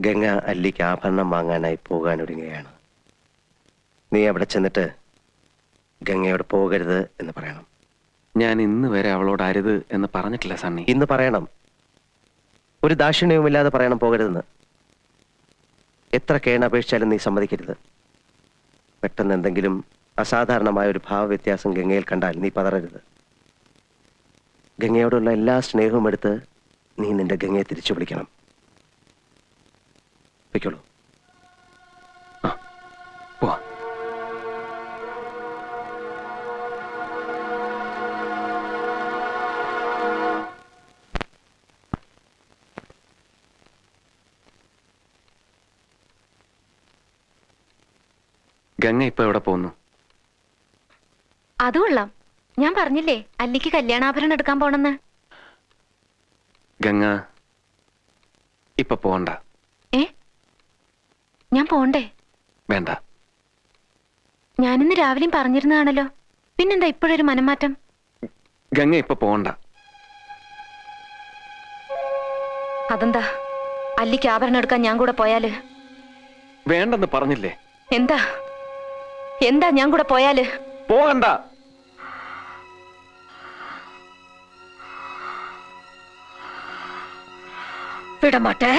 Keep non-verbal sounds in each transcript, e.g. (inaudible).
ഗംഗ അല്ലിക്ക് ആഭരണം വാങ്ങാനായി പോകാൻ ഒരുങ്ങുകയാണ് നീ അവിടെ ചെന്നിട്ട് ഗംഗയോട് പോകരുത് എന്ന് പറയണം. ഞാൻ ഇന്ന് വരെ അവളോട് അരുത് എന്ന് പറഞ്ഞിട്ടില്ല സണ്ണി. ഇന്ന് പറയണം. ഒരു ദാക്ഷിണ്യവുമില്ലാതെ പറയണം പോകരുതെന്ന്. എത്ര കേണപേക്ഷിച്ചാലും നീ സമ്മതിക്കരുത്. പെട്ടെന്ന് എന്തെങ്കിലും അസാധാരണമായ ഒരു ഭാവവ്യത്യാസം ഗംഗയിൽ കണ്ടാൽ നീ പതറരുത്. ഗംഗയോടുള്ള എല്ലാ സ്നേഹവും എടുത്ത് നീ നിന്റെ ഗംഗയെ തിരിച്ചു വിളിക്കണം. വയ്ക്കോളൂ പോവാ. ഗംഗ ഇപ്പൊ എവിടെ പോകുന്നു? അതും ഉള്ളാം ഞാൻ പറഞ്ഞില്ലേ അല്ലിക്ക് കല്യാണാഭരണം എടുക്കാൻ പോണെന്ന്. ഗംഗ ഇപ്പൊ പോണ്ട ഞാൻ പോണ്ടേ? വേണ്ട. ഞാനിന്ന് രാവിലെയും പറഞ്ഞിരുന്നതാണല്ലോ. പിന്നെന്താ ഇപ്പോഴൊരു മനംമാറ്റം? ഗംഗ ഇപ്പൊ പോണ്ട. അതെന്താ? അല്ലിക്ക് ആഭരണം എടുക്കാൻ ഞാൻ കൂടെ പോയാൽ? വേണ്ടെന്ന് പറഞ്ഞില്ലേ? എന്താ? എന്താ ഞാൻ കൂടെ പോയാൽ? പോകണ്ട. വിടമാട്ടേ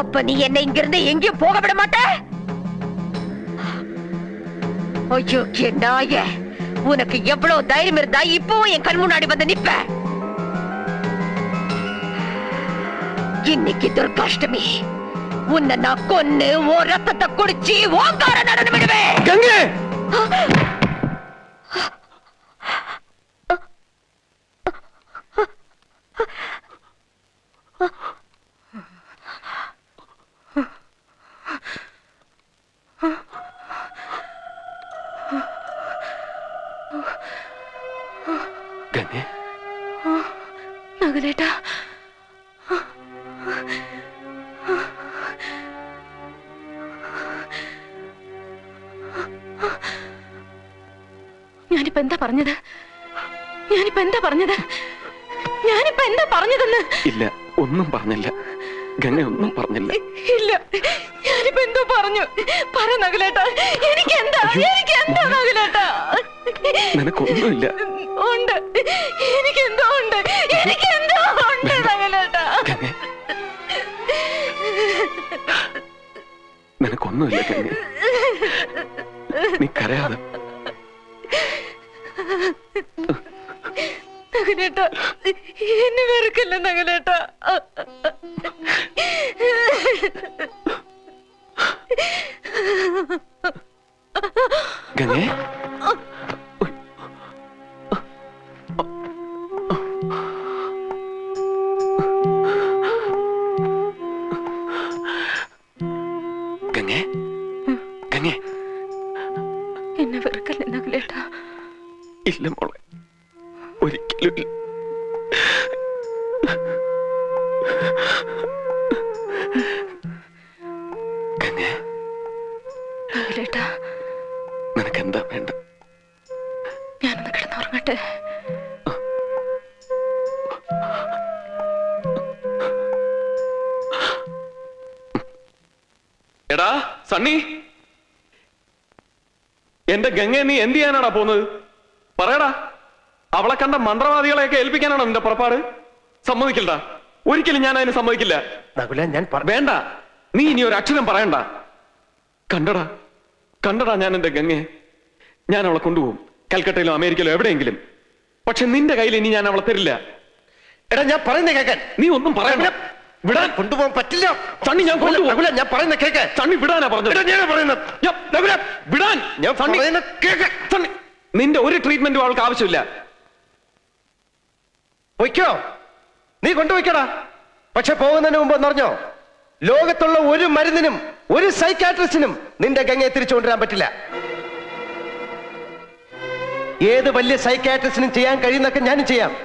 அப்ப நீ என்ன இங்கிருந்து எங்கேயும் போக விட மாட்ட? ஐயோ நாய உனக்கு எவ்வளவு தைரியம் இருந்தா இப்பவும் என் கண் முன்னாடி வந்து நிப்ப. இன்னைக்கு துர்காஷ்டமி உன்னை நான் கொன்னு ஓ ரத்தத்தை குடிச்சு ஓங்கார நடனம் விடுவேன். ഞാനിപ്പോ എന്താ പറഞ്ഞത്? ഞാനിപ്പോ എന്താ പറഞ്ഞത്? ഞാനിപ്പോ എന്താ പറഞ്ഞതെന്ന്? ഇല്ല ഒന്നും പറഞ്ഞില്ല. ഗംഗ ഒന്നും പറഞ്ഞില്ല. ഇല്ല ഞാനിപ്പോ എന്തോ പറഞ്ഞു. പറ നകുലേട്ടാ എനിക്ക് എന്താ? എനിക്ക് എന്താ നകുലേട്ടാ? നിനക്കൊന്നുമില്ല. ഉണ്ട്. എനിക്ക് എന്തോ നിനക്കൊന്നുമില്ല കണ്ണി നീ കരയാതെ. എന്നെ വെറുക്കല്ല ഗംഗേ? എടാ സണ്ണി. എന്റെ ഗംഗ നീ എന്ത് ചെയ്യാനാടാ പോകുന്നത് പറയടാ. അവളെ കണ്ട മന്ത്രവാദികളെയൊക്കെ ഏൽപ്പിക്കാനാണോ നിന്റെ പുറപ്പാട്? സമ്മതിക്കില്ലടാ ഒരിക്കലും ഞാൻ അതിന് സമ്മതിക്കില്ല. നകുല ഞാൻ വേണ്ട. നീ ഇനി ഒരു അക്ഷരം പറയണ്ട. കണ്ടടാ. കണ്ടടാ ഞാൻ എന്റെ ഗംഗയെ. ഞാൻ അവളെ കൊണ്ടുപോകും. കൽക്കട്ടയിലോ അമേരിക്കയിലോ എവിടെയെങ്കിലും. പക്ഷെ നിന്റെ കയ്യിൽ ഇനി ഞാൻ അവളെ തരില്ല. എടാ ഞാൻ പറയുന്നേ കേൾക്കാൻ. നീ ഒന്നും പറയണ്ട. വിടാൻ കൊണ്ടുപോകാൻ പറ്റില്ല. തണ്ണി ഞാൻ കൊണ്ടുപോകില്ല ഞാൻ പറയുന്ന കേക്ക്. തണ്ണി വിടാനാ പറഞ്ഞത്. ഞാൻ പറയുന്നത്. വിടാൻ. ഞാൻ സണ്ണി, പറയുന്ന കേക്ക്. സണ്ണി, നിന്റെ ഒരു ട്രീറ്റ്മെന്റും അവൾക്ക് ആവശ്യമില്ല. പൊയ്ക്കോ. നീ കൊണ്ടുപോയിക്കടാ. പക്ഷെ പോകുന്നതിന് മുമ്പ് എന്നറിഞ്ഞോ ലോകത്തുള്ള ഒരു മരുന്നിനും ഒരു സൈക്കാട്രിസ്റ്റിനും നിന്റെ ഗംഗയെ തിരിച്ചു കൊണ്ടുവരാൻ പറ്റില്ല. ഏത് വലിയ സൈക്കാട്രിസ്റ്റിനും ചെയ്യാൻ കഴിയുന്നൊക്കെ ഞാനും ചെയ്യാം.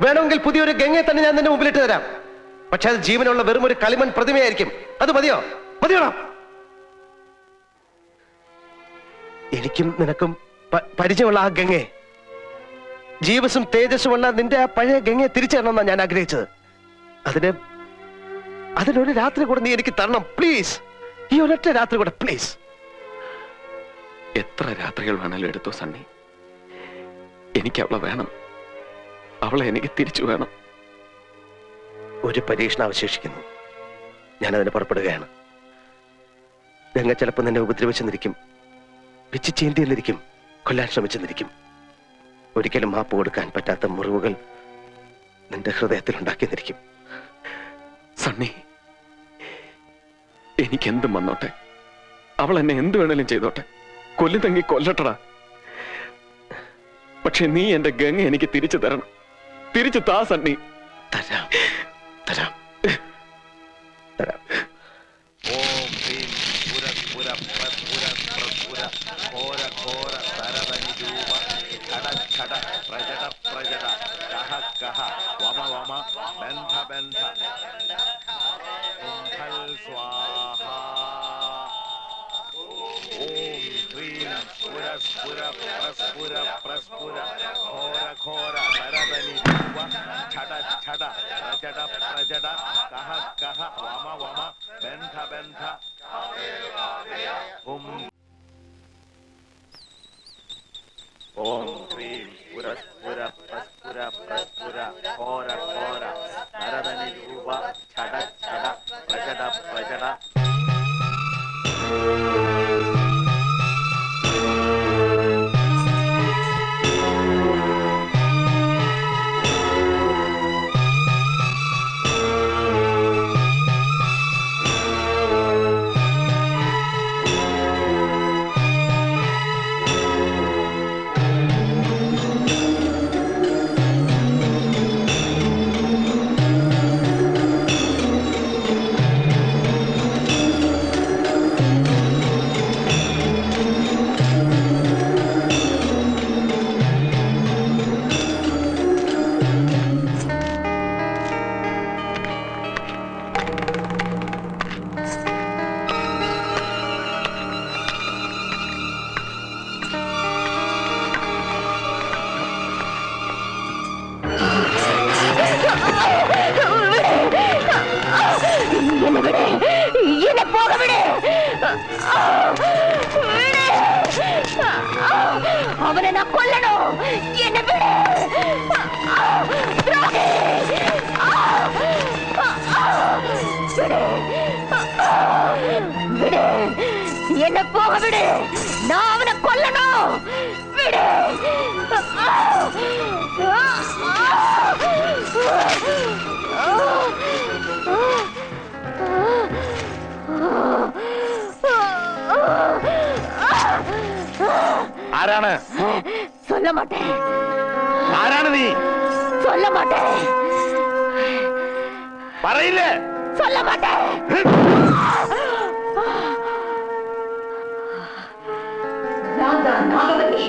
വേണമെങ്കിൽ പുതിയൊരു ഗംഗയെ തന്നെ ഞാൻ നിന്റെ മുമ്പിലിട്ട് തരാം. പക്ഷെ അത് ജീവനുള്ള വെറും ഒരു കളിമൺ പ്രതിമയായിരിക്കും. അത് മതിയോ? മതിയോടാ. എനിക്കും നിനക്കും പരിചയമുള്ള ആ ഗംഗെ ജീവസും തേജസ്സുമുള്ള നിന്റെ ആ പഴയ ഗംഗയെ തിരിച്ചു തരണമെന്നാണ് ഞാൻ ആഗ്രഹിച്ചത്. അതിന് അതിനൊരു രാത്രി കൂടെ നീ എനിക്ക് തരണം പ്ലീസ്. ഈ ഒരൊറ്റ രാത്രി കൂടെ പ്ലീസ്. എത്ര രാത്രികൾ വേണേലും എടുത്തോ സണ്ണി. എനിക്ക് അവളെ വേണം. അവളെ എനിക്ക് തിരിച്ചു വേണം. ഒരു പരീക്ഷണം അവശേഷിക്കുന്നു. ഞാനതിന് പുറപ്പെടുകയാണ്. ഗംഗ ചിലപ്പോൾ നിന്നെ ഉപദ്രവിച്ചെന്നിരിക്കും. ചീന്തി എന്നിരിക്കും കൊല്ലാൻ ശ്രമിച്ചെന്നിരിക്കും. ഒരിക്കലും മാപ്പ് കൊടുക്കാൻ പറ്റാത്ത മുറിവുകൾ നിന്റെ ഹൃദയത്തിൽ ഉണ്ടാക്കിയെന്നിരിക്കും സണ്ണി എനിക്കെന്തും വന്നോട്ടെ. അവൾ എന്നെ എന്ത് വേണേലും ചെയ്തോട്ടെ. കൊല്ലു തങ്ങി കൊല്ലട്ടടാ. പക്ഷെ നീ എന്റെ ഗംഗ എനിക്ക് തിരിച്ചു തരണം. തിരിച്ചു താ സണ്ണി. തരാം. അവനെ നാ കൊല്ലണോ എന്നെ വിട് ദ്രോഹി. വിട്. വിട്. എന്നെ പോക വിട് നാ ആരാണ് சொல்ல மாட்டேன் ആരാണ് നീ சொல்ல மாட்டேன் പറയില്ലേ சொல்ல மாட்டேன் நான் தான் நாகவல்லி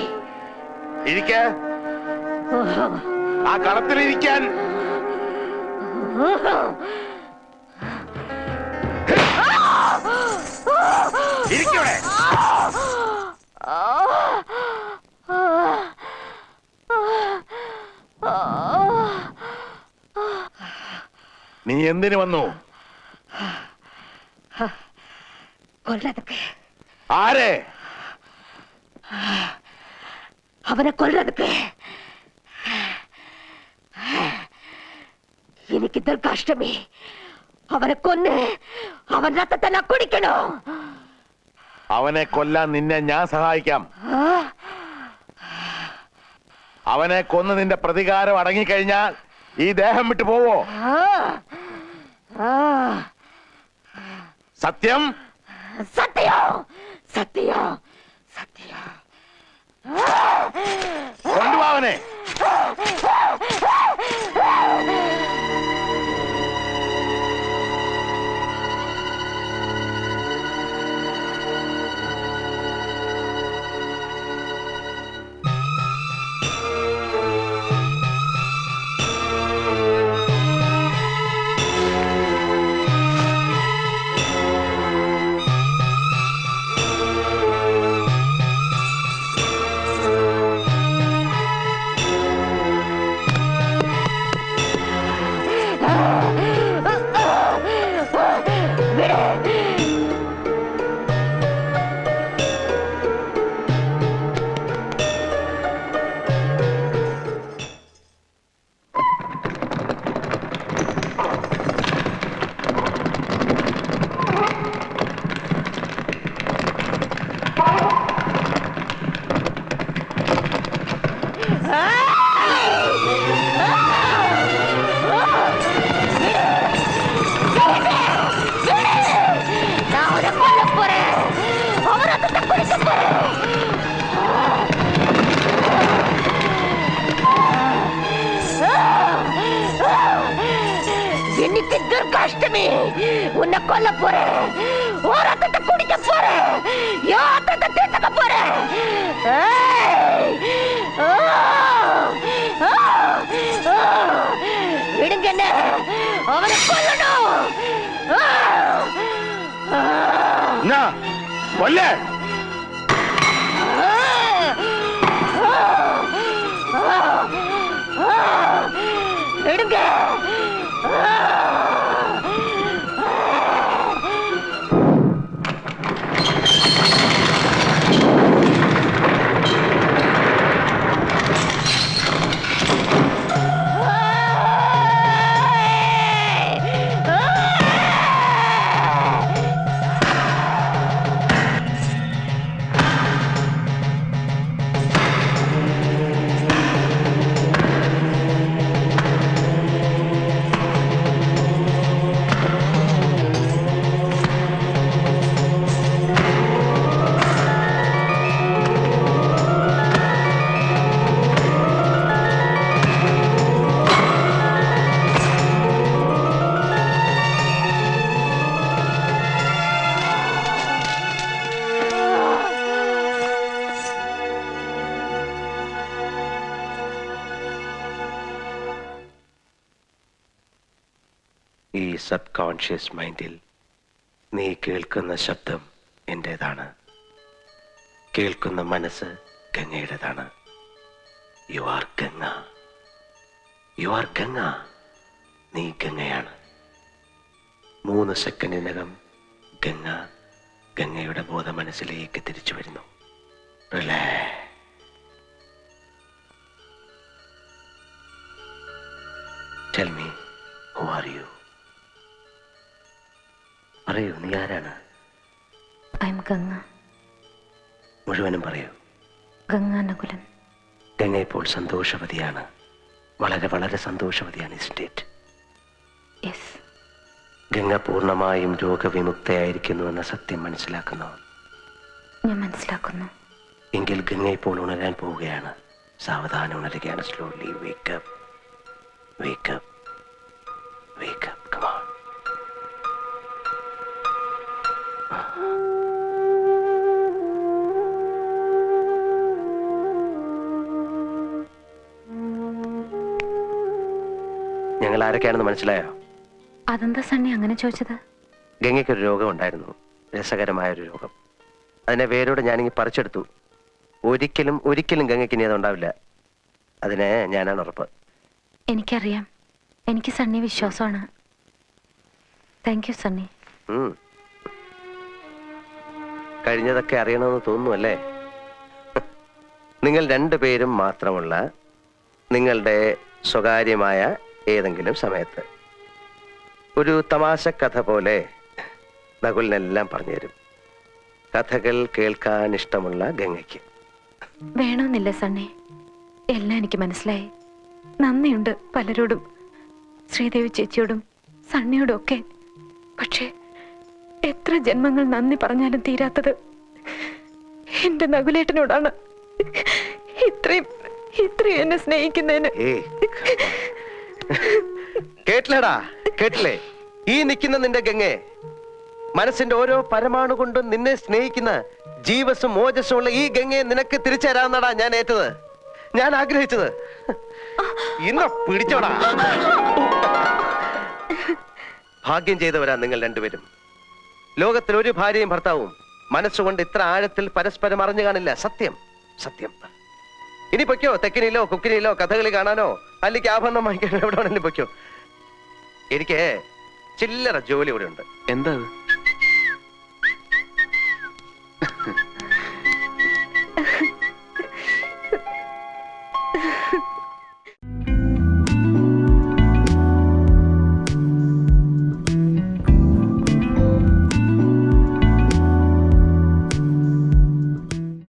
ഇരിക്ക ആ കളത്തിലിരിക്കാൻ നീ എന്തിനു വന്നു? ആരെ? അവനെ കൊല്ലതൊക്കെ. എനിക്കിതൊരു കഷ്ടമേ. അവനെ കൊന്ന് അവൻ രക്തത്തന്നെ കുടിക്കണോ? അവനെ കൊല്ലാൻ നിന്നെ ഞാൻ സഹായിക്കാം. അവനെ കൊന്ന് നിന്റെ പ്രതികാരം അടങ്ങിക്കഴിഞ്ഞാൽ ഈ ദേഹം വിട്ടു പോവോ? സത്യം? സത്യോ? സത്യോ? സത്യോ. കൊണ്ടുപോവനെ (laughs) காஷ்டமி. உன்னை கொல்ல போறேன். ஓ ரத்தத்தை குடிக்க போறேன். யோ ரத்தத்தை தீர்த்துக்க போறேன். விடுங்க என்ன? அவனை கொல்லணும். கொல்ல. விடுங்க. കോൺഷ്യസ് മൈൻഡിൽ നീ കേൾക്കുന്ന ശബ്ദം എന്റെതാണ് കേൾക്കുന്ന മനസ്സ് ഗംഗയുടേതാണ്. You are Ganga. You are Ganga. നീ ഗംഗയാണ്. മൂന്ന് സെക്കൻഡിനകം ഗംഗ ഗംഗയുടെ ബോധ മനസ്സിലേക്ക് തിരിച്ചു വരുന്നു. റിലേ പറയൂ നീ ആരാണ്? I am Ganga. മുഴുവനും പറയൂ. ഗംഗാനകുലൻ. ഗംഗ ഇപ്പോൾ സന്തോഷവതിയാണ്. വളരെ വളരെ സന്തോഷവതിയാണ് ഈ സ്റ്റേറ്റ് യെസ് ഗംഗ പൂർണമായും രോഗവിമുക്തയായിരിക്കുന്നു എന്ന സത്യം മനസ്സിലാക്കുന്നു. ഞാൻ മനസ്സിലാക്കുന്നു. എങ്കിൽ ഗംഗ ഇപ്പോൾ ഉണരാൻ പോവുകയാണ്. സാവധാനം ഉണരുകയാണ് slowly wake up wake up wake up come on ഞങ്ങൾ ആരൊക്കെയാണെന്ന് മനസ്സിലായോ? അതെന്താ സണ്ണി അങ്ങനെ ചോദിച്ചത്? ഗംഗയ്ക്കൊരു രോഗം ഉണ്ടായിരുന്നു രസകരമായ ഒരു രോഗം. അതിനെ വേരോട് ഞാനിങ്ങി പറിച്ചെടുത്തു. ഒരിക്കലും ഒരിക്കലും ഗംഗയ്ക്ക് ഇനി അതുണ്ടാവില്ല. അതിന് ഞാനാണ് ഉറപ്പ്. എനിക്കറിയാം. എനിക്ക് സണ്ണി വിശ്വാസമാണ്. Thank you Sunny. കഴിഞ്ഞതൊക്കെ അറിയണമെന്ന് തോന്നുന്നു അല്ലേ നിങ്ങൾ രണ്ടുപേരും മാത്രമുള്ള നിങ്ങളുടെ സ്വകാര്യമായ ഏതെങ്കിലും സമയത്ത് ഒരു തമാശ കഥ പോലെ നകുലിനെല്ലാം പറഞ്ഞുതരും കഥകൾ കേൾക്കാൻ ഇഷ്ടമുള്ള ഗംഗയ്ക്ക്. വേണമെന്നില്ല സണ്ണി. എല്ലാം എനിക്ക് മനസ്സിലായി. നന്ദിയുണ്ട് പലരോടും. ശ്രീദേവി ചേച്ചിയോടും സണ്ണിയോടും ഒക്കെ. പക്ഷേ എത്ര ജന്മങ്ങൾ നന്ദി പറഞ്ഞാലും തീരാത്തത് എന്റെ നകുലേട്ടനോടാണ്. ഇത്രയും ഇത്രയും എന്നെ സ്നേഹിക്കുന്നതിന്. കേട്ടില്ലടാ കേട്ടില്ലേ? ഈ നിൽക്കുന്ന നിന്റെ ഗംഗെ മനസ്സിന്റെ ഓരോ പരമാണു കൊണ്ടും നിന്നെ സ്നേഹിക്കുന്ന ജീവസും മോജസും ഉള്ള ഈ ഗംഗയെ നിനക്ക് തിരിച്ചു തരാമെന്നടാ ഞാൻ ഏറ്റത്. ഞാൻ ആഗ്രഹിച്ചത്. ഇന്ന പിടിച്ചോടാ. (laughs) ഭാഗ്യം ചെയ്തവരാ നിങ്ങൾ രണ്ടുപേരും. ലോകത്തിൽ ഒരു ഭാര്യയും ഭർത്താവും മനസ്സുകൊണ്ട് ഇത്ര ആഴത്തിൽ പരസ്പരം അറിഞ്ഞു കാണില്ല. സത്യം. സത്യം. ഇനി പൊയ്ക്കോ? തെക്കിനിയിലോ കുക്കിനിയിലോ കഥകളി കാണാനോ? അല്ലെങ്കിൽ ആഭരണം വാങ്ങിക്കാനോ? എവിടെ വേണമെങ്കിലും പൊയ്ക്കോ. എനിക്ക് ചില്ലറ ജോലി ഇവിടെ ഉണ്ട്. എന്താ